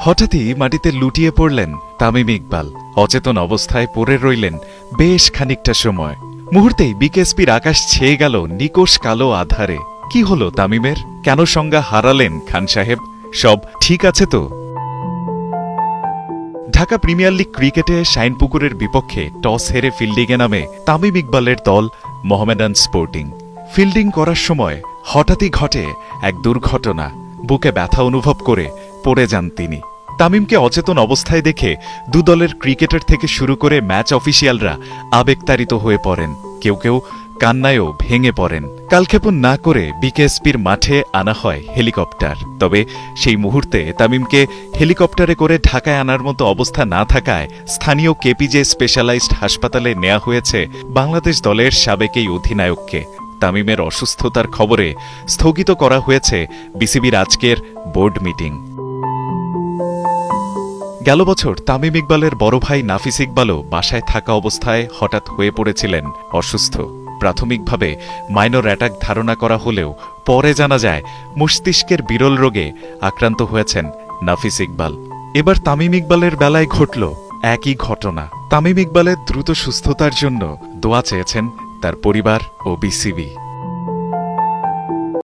হঠাৎই মাটিতে লুটিয়ে পড়লেন তামিম ইকবাল। অচেতন অবস্থায় পড়ে রইলেন বেশ খানিকটা সময়। মুহূর্তেই বিকেএসপির আকাশ ছেয়ে গেল নিকোষ কালো আধারে। কি হলো তামিমের? কেন সংজ্ঞা হারালেন খান সাহেব? সব ঠিক আছে তো? ঢাকা প্রিমিয়ার লিগ ক্রিকেটে শাইনপুকুরের বিপক্ষে টস হেরে ফিল্ডিংয়ে নামে তামিম ইকবালের দল মোহামেডান স্পোর্টিং। ফিল্ডিং করার সময় হঠাৎই ঘটে এক দুর্ঘটনা। বুকে ব্যথা অনুভব করে পড়ে যান তিনি। তামিমকে অচেতন অবস্থায় দেখে দু দলের ক্রিকেটার থেকে শুরু করে ম্যাচ অফিসিয়ালরা আবেগতাড়িত হয়ে পড়েন। কেউ কেউ কান্নায়ও ভেঙে পড়েন। কালক্ষেপণ না করে বিকেএসপির মাঠে আনা হয় হেলিকপ্টার। তবে সেই মুহূর্তে তামিমকে হেলিকপ্টারে করে ঢাকায় আনার মতো অবস্থা না থাকায় স্থানীয় কেপিজে স্পেশালাইজড হাসপাতালে নেওয়া হয়েছে বাংলাদেশ দলের সাবেক এই অধিনায়ককে। তামিমের অসুস্থতার খবরে স্থগিত করা হয়েছে বিসিবির আজকের বোর্ড মিটিং। গেল বছর তামিম ইকবালের বড় ভাই নাফিস ইকবালও বাসায় থাকা অবস্থায় হঠাৎ হয়ে পড়েছিলেন অসুস্থ। প্রাথমিকভাবে মাইনর অ্যাটাক ধারণা করা হলেও পরে জানা যায় মস্তিষ্কের বিরল রোগে আক্রান্ত হয়েছেন নাফিস ইকবাল। এবার তামিম ইকবালের বেলায় ঘটল একই ঘটনা। তামিম ইকবালের দ্রুত সুস্থতার জন্য দোয়া চেয়েছেন তার পরিবার ও বিসিবি।